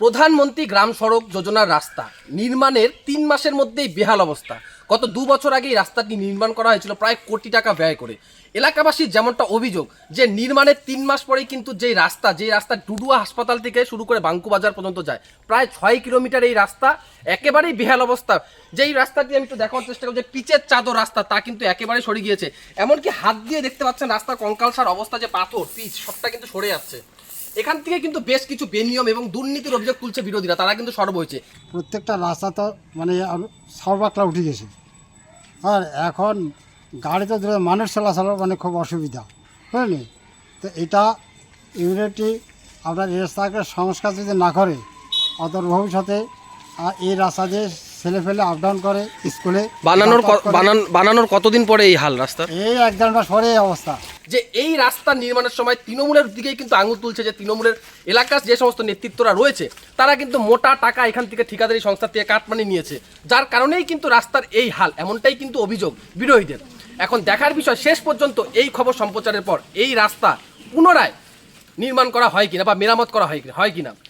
প্রধানমন্ত্রী গ্রাম সড়ক যোজনার রাস্তা। নির্মাণের তিন মাসের মধ্যেই বেহাল অবস্থা। গত দু বছর আগে এই রাস্তাটি নির্মাণ করা হয়েছিল প্রায় কোটি টাকা ব্যয় করে। এলাকাবাসীর যেমনটা অভিযোগ যে নির্মাণের তিন মাস পরেই কিন্তু যেই রাস্তা যেই রাস্তা ডুডুয়া হাসপাতাল থেকে শুরু করে বাঙ্কু বাজার পর্যন্ত যায়, প্রায় ছয় কিলোমিটার এই রাস্তা একেবারেই বেহাল অবস্থা। যেই রাস্তাটি আমি একটু দেখানোর চেষ্টা করছি যে পিচের চাদর রাস্তা, তা কিন্তু একেবারে সরে গিয়েছে। এমনকি হাত দিয়ে দেখতে পাচ্ছেন রাস্তার কঙ্কালসার অবস্থা, যে পাথর, পিচ, সবটা কিন্তু সরে যাচ্ছে। এখান থেকে কিন্তু বেশ কিছু বেনিয়ম এবং দুর্নীতির অভিযোগ তুলছে বিরোধীরা তারা কিন্তু সরব হয়েছে। প্রত্যেকটা রাস্তা তো মানে সর্বাকলা উঠে গেছে। আর এখন গাড়িতে ধরে মানুষ চলাচল মানে খুব অসুবিধা বুঝলি তো এটা ইউনিটি আপনার রাস্তাকে সংস্কার যদি না করে অতর ভবিষ্যতে এই রাস্তা দিয়ে ছেলে ফেলে আপ ডাউন করে স্কুলে বানানোর বানান বানানোর কতদিন পরে এই হাল রাস্তা এই এক দেড় মাস পরে এই অবস্থা। যে এই রাস্তা নির্মাণের সময় তৃণমূলের দিকেই কিন্তু আঙুল তুলছে যে তৃণমূলের এলাকার যে সমস্ত নেতৃত্বরা রয়েছে, তারা কিন্তু মোটা টাকা এখান থেকে ঠিকাদারি সংস্থা থেকে কাটমানি নিয়েছে, যার কারণেই কিন্তু রাস্তার এই হাল, এমনটাই কিন্তু অভিযোগ বিরোধীদের। এখন দেখার বিষয়, শেষ পর্যন্ত এই খবর সম্প্রচারের পর এই রাস্তা পুনরায় নির্মাণ করা হয় কিনা বা মেরামত করা হয় কিনা হয় কিনা?